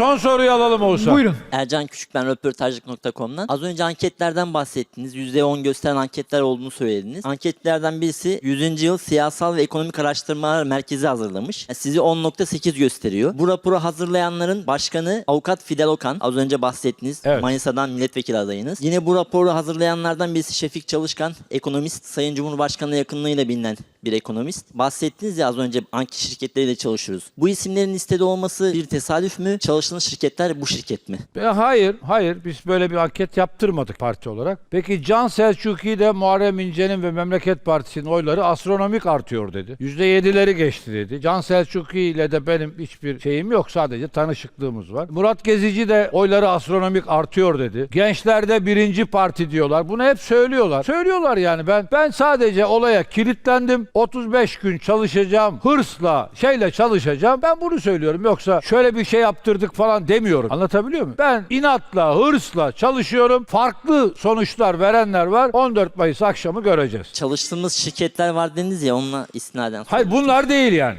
Son soruyu alalım Oğuzhan. Buyurun. Ercan Küçük ben röportajlık.com'dan. Az önce anketlerden bahsettiniz. %10 gösteren anketler olduğunu söylediniz. Anketlerden birisi 100. yıl siyasal ve ekonomik araştırmalar merkezi hazırlamış. Yani sizi 10.8 gösteriyor. Bu raporu hazırlayanların başkanı avukat Fidel Okan. Az önce bahsettiniz. Evet. Manisa'dan milletvekili adayınız. Yine bu raporu hazırlayanlardan birisi Şefik Çalışkan. Ekonomist. Sayın Cumhurbaşkanı yakınlığıyla bilinen bir ekonomist. Bahsettiniz ya az önce anket şirketleriyle çalışıyoruz. Bu isimlerin listede olması bir tesadüf mü? Çalıştığınız şirketler bu şirket mi? E, hayır, hayır. Biz böyle bir anket yaptırmadık parti olarak. Peki Can Selçuk'i de Muharrem İnce'nin ve Memleket Partisi'nin oyları astronomik artıyor dedi. %7'leri geçti dedi. Can Selçuk'i ile de benim hiçbir şeyim yok. Sadece tanışıklığımız var. Murat Gezici de oyları astronomik artıyor dedi. Gençlerde birinci parti diyorlar. Bunu hep söylüyorlar. Söylüyorlar yani ben ben sadece olaya kilitlendim. 35 gün çalışacağım. Hırsla, şeyle çalışacağım. Ben bunu söylüyorum. Yoksa şöyle bir şey yaptırdık falan demiyorum. Anlatabiliyor muyum? Ben inatla, hırsla çalışıyorum. Farklı sonuçlar verenler var. 14 Mayıs akşamı göreceğiz. Çalıştığımız şirketler var dediniz ya onunla istinaden. Hayır bunlar değil yani.